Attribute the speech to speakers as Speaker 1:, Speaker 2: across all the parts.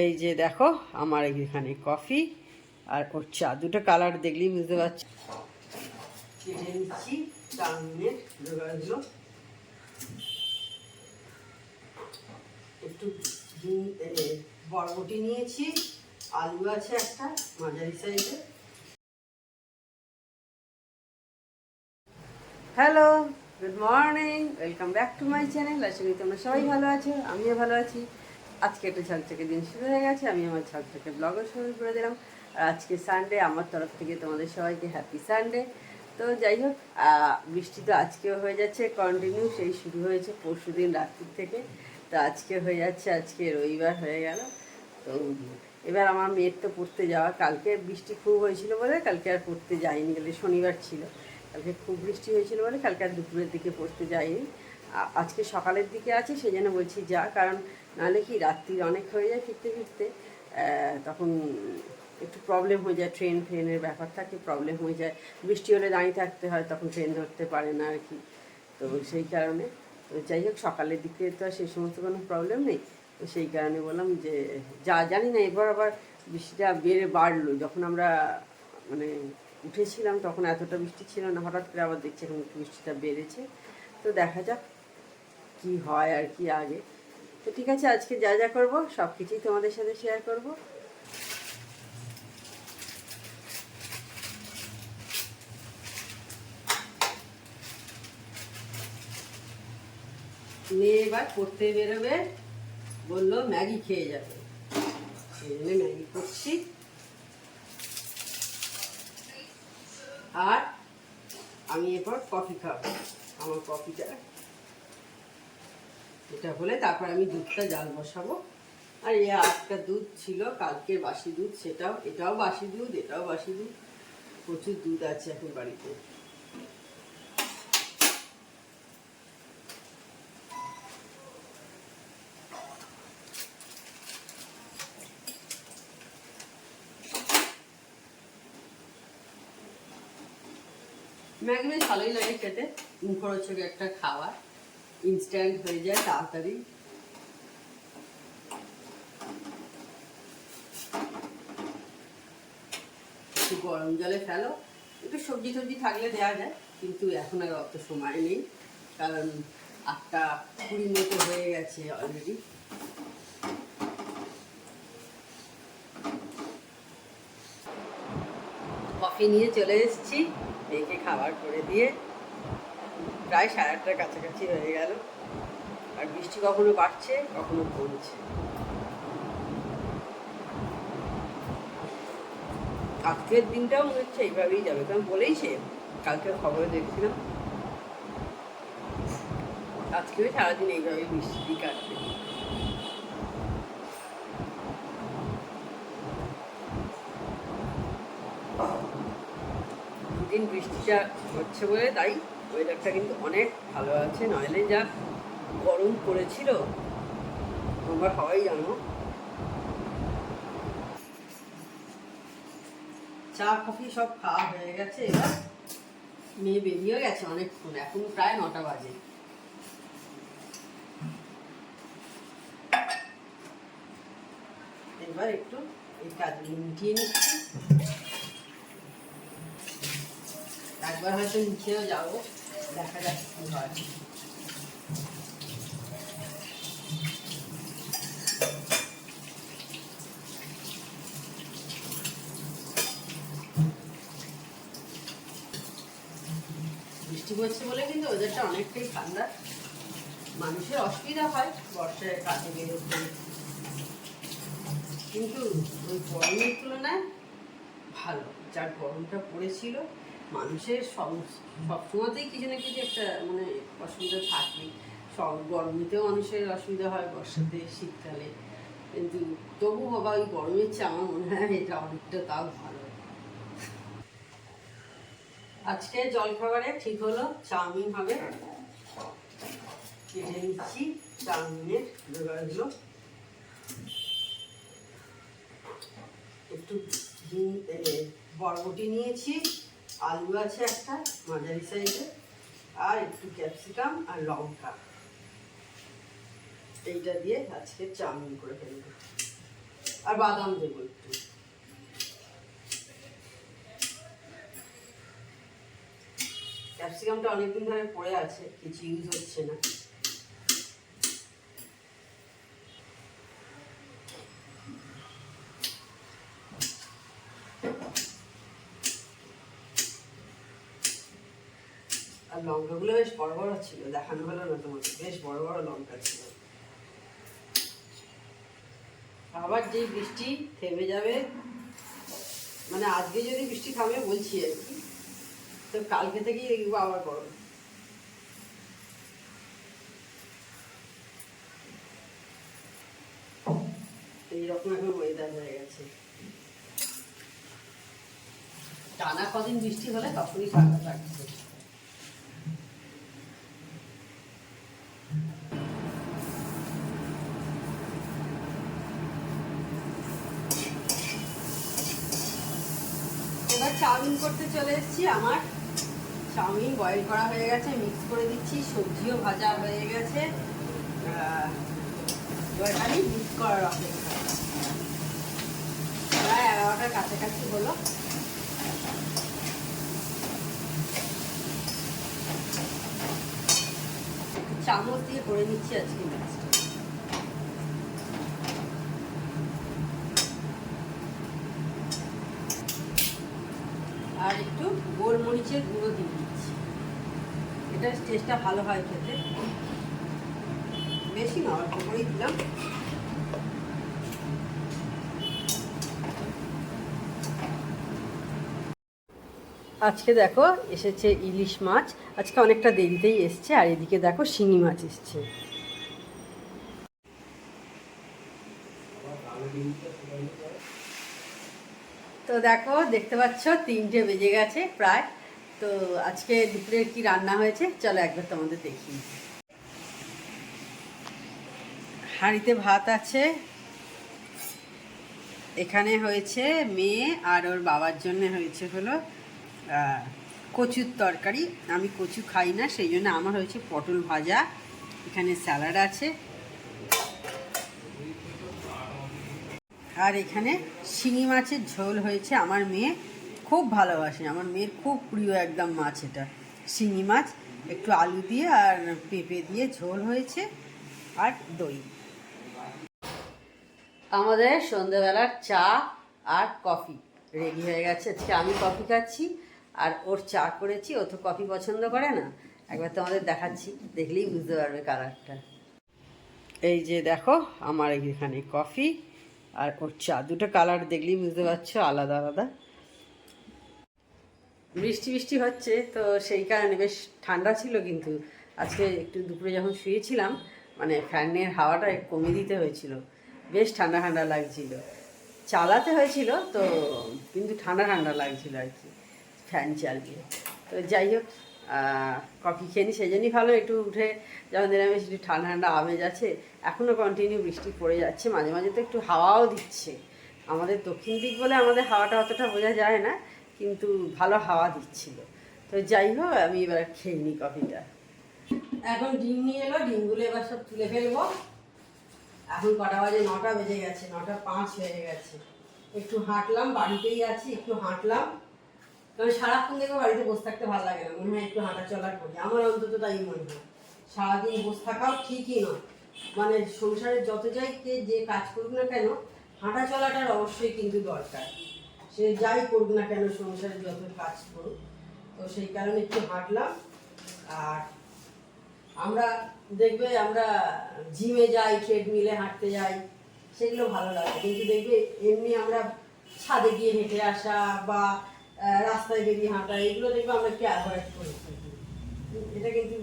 Speaker 1: এই যে দেখো, আমার এখানে কফি আর ওর চা। দুটো কালার দেখলেই বুঝতে পারছি। কেটে নিচ্ছি চাউমিনের একটু বরবটি নিয়েছি, আলু আছে একটা, মাঝারি সাইজে hello, good morning, welcome back to my channel. আশা করি তোমরা সবাই ভালো আছো, আমিও ভালো আছি। আজকে একটা ঝকঝকে দিন শুরু হয়ে গেছে, আমি আমার ঝকঝকে ব্লগও শুরু করে দিলাম। আর আজকে সানডে আমার তরফ থেকে তোমাদের সবাইকে হ্যাপি সানডে তো যাই হোক বৃষ্টি তো আজকেও হয়ে যাচ্ছে কন্টিনিউ সেই শুরু হয়েছে পরশু দিন রাত্রির থেকে। তো আজকে হয়ে যাচ্ছে, আজকে রবিবার হয়ে গেল। তো এবার আমার মেয়ের তো পড়তে যাওয়া, কালকে বৃষ্টি খুব হয়েছিল বলে, কালকে আর পড়তে যাইনি গেলে শনিবার ছিল। কালকে খুব বৃষ্টি হয়েছিল বলে, কালকে আর দুপুরের দিকে পড়তে যাইনি আজকে সকালের দিকে আছে সেই জন্য বলছি যা, কারণ নাহলে কি রাত্রির অনেক হয়ে যায় ফিরতে ফিরতে। তখন একটু প্রবলেম হয়ে যায় ট্রেন ফ্রেনের ব্যাপার থাকে প্রবলেম হয়ে যায়। বৃষ্টি হলে দাঁড়িয়ে থাকতে হয়, তখন ট্রেন ধরতে পারে না আর কি। তো সেই কারণে, তো যাই হোক, সকালের দিকে তো আর সেই সমস্ত কোনো প্রবলেম নেই। তো সেই কারণে বললাম যে, যা জানি না এবার আবার বৃষ্টিটা বেড়ে বাড়লো। যখন আমরা মানে উঠেছিলাম, তখন এতটা বৃষ্টি ছিল না, হঠাৎ করে আবার দেখছি এখন বৃষ্টিটা বেড়েছে। তো দেখা যাক কি হয় আর কি আগে। তো ঠিক আছে, আজকে যা যা করব, সব কিছুই তোমাদের সাথে শেয়ার করব। মেয়ে এবার পড়তে বেরোবে, বলল ম্যাগি খেয়ে যাবে। সেই ম্যাগি করছি। আর আমি এরপর কফি খাব। আমার কফিটা এটা হলে তারপর আমি দুধটা জাল বসাবো। আর এই আটটা দুধ ছিল কালকের বাসি দুধ, সেটাও, এটাও বাসি দুধ, এটাও বাসি দুধ। প্রচুর দুধ আছে এখন বাড়িতে। ম্যাগি বেশ ভালোই লাগে খেতে। মুখরোচক একটা খাবার। ইনস্ট্যান্ট হয়ে যায় তাড়াতাড়ি একটু গরম জলে ফেলো। একটু সবজি টবজি থাকলে দেওয়া যায়, কিন্তু এখন আর অত সময় নেই, কারণ আটটা কুড়ি মতো হয়ে গেছে অলরেডি কফি নিয়ে চলে এসেছি, মেয়েকে খাবার করে দিয়ে। প্রায় সাড়ে আটটার কাছাকাছি হয়ে গেল। আর বৃষ্টি কখনো বাড়ছে, কখনো কমছে। আজকের দিনটাও মনে হচ্ছে এইভাবেই যাবে। কারণ বলেইছে কালকে খবরে দেখছিলাম। আজকেও সারাদিন এইভাবেই বৃষ্টি কাটবে। দুদিন বৃষ্টিটা হচ্ছে বলে তাই ওয়েদারটা কিন্তু অনেক ভালো আছে। নইলে যা গরম পড়েছিল, তোমরা সবাই জানো। চা, কফি সব খাওয়া হয়ে গেছে, এবার মেয়ে বেরিয়ে গেছে অনেকক্ষণ, এখন প্রায় নটা বাজে। এবার একটু এই কাজগুলো মিটিয়ে নিচ্ছি। একবার হয়তো নিচেও যাব। দেখা হয় বৃষ্টি হচ্ছে বলে কিন্তু ওদেরটা অনেকটাই ঠান্ডা। মানুষের অসুবিধা হয় বর্ষায় কাজে বেরোতে কিন্তু ওই গরমের তুলনায় ভালো, যার গরমটা পড়েছিল মানুষের সব সবসময়তেই কিছু না কিছু একটা মানে অসুবিধা থাকে সব গরমেতেও মানুষের অসুবিধা হয় বর্ষাতে, শীতকালে। কিন্তু তবু বাবা, ওই গরমের চেয়ে আমার মনে হয় এটা অনেকটা তাও ভালো। আজকে জলখাবারে ঠিক হলো, চাউমিন হবে। কেটে নিচ্ছি চাউমিনের জোগাড়গুলো। একটু বরবটি নিয়েছি। আলু আছে একটা, মাঝারি সাইজে আর একটু ক্যাপসিকাম আর লঙ্কা। এইটা দিয়ে আজকে চাউমিন করে ফেলব। আর বাদাম দেবো একটু। ক্যাপসিকামটা অনেকদিন ধরে পড়ে আছে, কিছু ইউজ হচ্ছে না। লঙ্কাগুলো বেশ বড় বড় ছিল, দেখানো হলো না তোমাকে, বেশ বড় বড় লঙ্কা ছিল। আবার যেই বৃষ্টি থেমে যাবে মানে আজকে যদি বৃষ্টি থামে বলছি আর কি, তো কালকে থেকেই দেখব আবার গরম। এইরকম এখন ওয়েদার হয়ে গেছে। টানা কদিন বৃষ্টি হলে তখনই ঠান্ডা থাকছে চাউমিন করতে চলে এসেছি আমার। চাউমিন বয়েল করা হয়ে গেছে মিক্স করে দিচ্ছি, সবজিও ভাজা হয়ে গেছে। মিক্স করার অপেক্ষা প্রায় এগারোটার কাছাকাছি হলো। চামচ দিয়ে করে নিচ্ছি আজকে মিক্সটা আর একটু গোলমরিচের গুঁড়ো দিয়ে দিচ্ছি। এটা টেস্টটা ভালো হয় খেতে। বেশি না, অল্প করেই দিলাম। আজকে দেখো এসেছে ইলিশ মাছ। আজকে অনেকটা দেরিতেই এসছে, আর এদিকে দেখো শিঙি মাছ এসছে। তো দেখো, দেখতে পাচ্ছ তিনটে বেজে গেছে প্রায়। তো আজকে দুপুরের কি রান্না হয়েছে? চলো একবার তোমাদের দেখি হাঁড়িতে ভাত আছে। এখানে হয়েছে মেয়ে আর ওর বাবার জন্য হয়েছে হলো কচুর তরকারি। আমি কচু খাই না, সেই জন্য আমার হয়েছে পটল ভাজা। এখানে স্যালাড আছে। আর এখানে শিঙি মাছের ঝোল হয়েছে আমার মেয়ে। খুব ভালোবাসে। আমার মেয়ের খুব প্রিয় একদম মাছ এটা। শিঙি মাছ, একটু আলু দিয়ে আর পেঁপে দিয়ে ঝোল হয়েছে আর দই। আমাদের সন্ধ্যেবেলার চা আর কফি রেডি হয়ে গেছে। আজকে আমি কফি খাচ্ছি আর ওর চা করেছি। ও তো কফি পছন্দ করে না। একবার তোমাদের দেখাচ্ছি, দেখলেই বুঝতে পারবে কালারটা। এই যে দেখো, আমার এখানে কফি আর ওর চা। দুটো কালার দেখলেই বুঝতে পারছ, আলাদা আলাদা। বৃষ্টি বৃষ্টি হচ্ছে, তো সেই কারণে বেশ ঠান্ডা ছিল কিন্তু। আজকে একটু দুপুরে যখন শুয়েছিলাম মানে ফ্যানের হাওয়াটা কমিয়ে দিতে হয়েছিল। বেশ ঠান্ডা ঠান্ডা লাগছিল। চালাতে হয়েছিল তো, কিন্তু ঠান্ডা ঠান্ডা লাগছিল আর কি, ফ্যান চালিয়ে। তো যাই হোক কফি খেয়ে নি সেই জন্যই ভালো একটু উঠে যেমন নিরামিষ একটু ঠান্ডা ঠান্ডা আমেজ আছে, এখনও কন্টিনিউ বৃষ্টি পড়ে যাচ্ছে, মাঝে মাঝে তো একটু হাওয়াও দিচ্ছে। আমাদের দক্ষিণ দিক বলে আমাদের হাওয়াটা অতটা বোঝা যায় না কিন্তু ভালো হাওয়া দিচ্ছিল। তো যাই হোক, আমি এবার খেয়ে নিই কফিটা। এখন ডিম নিয়ে এলো, ডিমগুলো এবার সব তুলে ফেলব। এখন কটা বাজে? নটা বেজে গেছে, নটা পাঁচ হয়ে গেছে। একটু হাঁটলাম, বাড়িতেই আছি, একটু হাঁটলাম। কারণ সারাক্ষণ দেখো বাড়িতে বসে থাকতে ভালো লাগে না, মনে হয় একটু হাঁটা চলা করি আমার অন্তত তাই মনে হয়। সারাদিন বসে থাকাও ঠিকই নয়। মানে সংসারে যত যাই যে কাজ করুক না কেন, হাঁটা চলাটার অবশ্যই কিন্তু দরকার। সে যাই করুক না কেন সংসারে যত কাজ করুক, তো সেই কারণে একটু হাঁটলাম। আর আমরা দেখবে আমরা জিমে যাই ট্রেডমিলে হাঁটতে যাই, সেগুলো ভালো লাগে। কিন্তু দেখবে এমনি আমরা ছাদে গিয়ে হেঁটে আসা বা রাস্তায় বেরিয়ে হাঁটা, এগুলো দেখবে আমরা একটু অ্যাভয়েড করে এটা কিন্তু,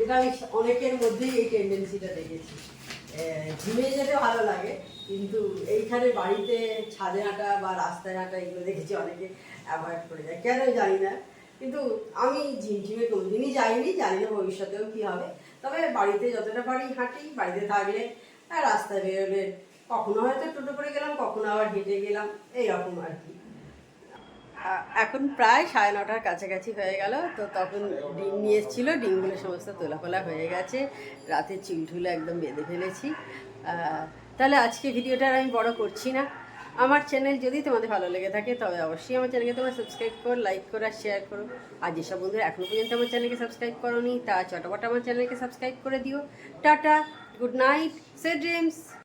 Speaker 1: এটা আমি অনেকের মধ্যেই এই টেন্ডেন্সিটা দেখেছি। জিমে যেতে ভালো লাগে। কিন্তু এইখানে বাড়িতে ছাদে হাঁটা বা রাস্তায় হাঁটা এগুলো দেখেছি অনেকে অ্যাভয়েড করে যায়। কেন জানি না। কিন্তু আমি জিম টিমে কোনোদিনই যাইনি, জানি না ভবিষ্যতেও কী হবে। তবে বাড়িতে যতটা পারি হাঁটি, বাড়িতে থাকলে রাস্তায় বেরোলে কখনো হয়তো টোটো করে গেলাম, কখনো আবার হেঁটে গেলাম, এইরকম আর কি। এখন প্রায় সাড়ে নটার কাছাকাছি হয়ে গেল। তো তখন ডিম নিয়ে এসেছিল, ডিমগুলো সমস্ত তোলা ফোলা হয়ে গেছে। রাতে চুলঠুলো একদম বেঁধে ফেলেছি। তাহলে আজকে ভিডিওটা আর আমি বড় করছি না। আমার চ্যানেল যদি তোমাদের ভালো লেগে থাকে, তবে অবশ্যই আমার চ্যানেলকে তোমরা সাবস্ক্রাইব করো লাইক করো আর শেয়ার করো। আর যেসব বন্ধুরা এখনও পর্যন্ত আমার চ্যানেলকে সাবস্ক্রাইব করোনি তা চটপট আমার চ্যানেলকে সাবস্ক্রাইব করে দিও। Tata good night sweet dreams